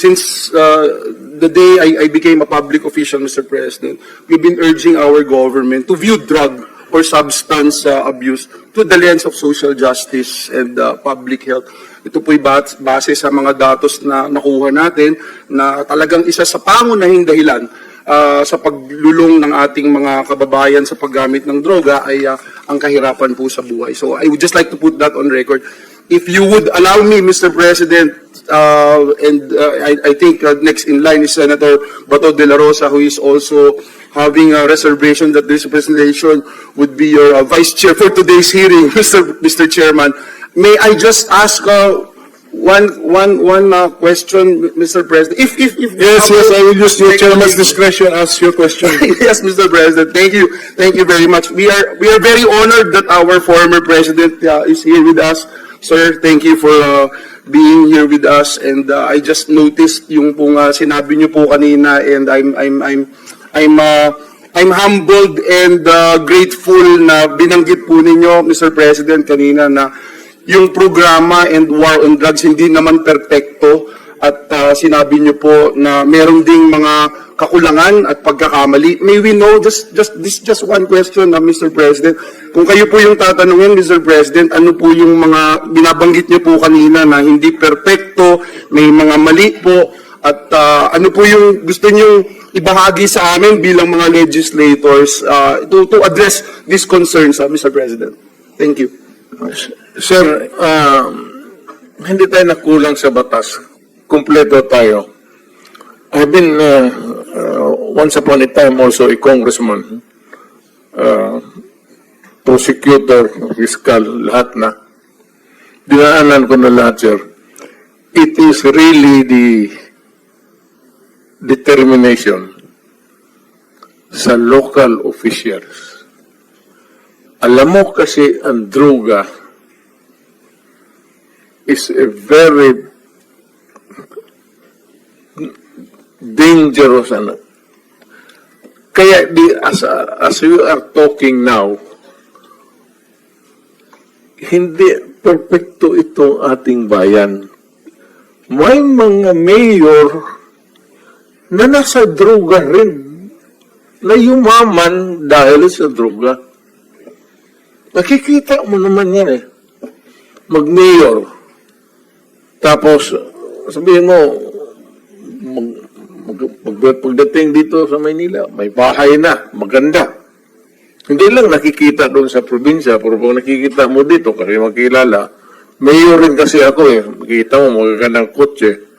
since uh, the day I, I became a public official, Mr. President, we've been urging our government to view drug or substance uh, abuse through the lens of social justice and uh, public health. Ito po'y base sa mga datos na nakuha natin na talagang isa sa pangunahing dahilan uh, sa paglulong ng ating mga kababayan sa paggamit ng droga ay uh, ang kahirapan po sa buhay. So I would just like to put that on record. If you would allow me, Mr. President, uh, and uh, I, I think uh, next in line is Senator Bato de la Rosa, who is also having a reservation that this presentation would be your uh, vice chair for today's hearing, Mr. Mr. Chairman. May I just ask uh, one one one uh, question, Mr. President? If if if Yes, yes, I will use your chairman's discretion as your question. yes, Mr. President. Thank you. Thank you very much. We are we are very honored that our former president uh, is here with us. Sir, thank you for uh, being here with us and uh, I just noticed yung pong uh, sinabi niyo po kanina and I'm I'm I'm I'm uh, I'm humbled and uh, grateful na binanggit po ninyo, Mr. President, kanina na yung programa and war on drugs hindi naman perpekto at uh, sinabi niyo po na meron ding mga kakulangan at pagkakamali. May we know just just this just one question na Mr. President. Kung kayo po yung tatanungin Mr. President, ano po yung mga binabanggit niyo po kanina na hindi perpekto, may mga mali po at uh, ano po yung gusto niyo ibahagi sa amin bilang mga legislators uh, to to address these concerns, uh, Mr. President. Thank you. Sir, um, hindi tayo nakulang sa batas. Kumpleto tayo. I've been, uh, uh, once upon a time also a congressman, uh, prosecutor, fiscal, lahat na. Dinaanan ko na lahat, sir. It is really the determination sa local officials. Alam mo kasi ang droga is a very dangerous ano. Kaya di, as, as you are talking now, hindi perfecto ito ating bayan. May mga mayor na nasa droga rin, na yumaman dahil sa droga. Nakikita mo naman yan eh. Mag-mayor. Tapos, sabihin mo, pagdating dito sa Maynila, may bahay na, maganda. Hindi lang nakikita doon sa probinsya, pero pag nakikita mo dito, kasi makilala, mayor rin kasi ako eh. Makikita mo, magagandang kotse.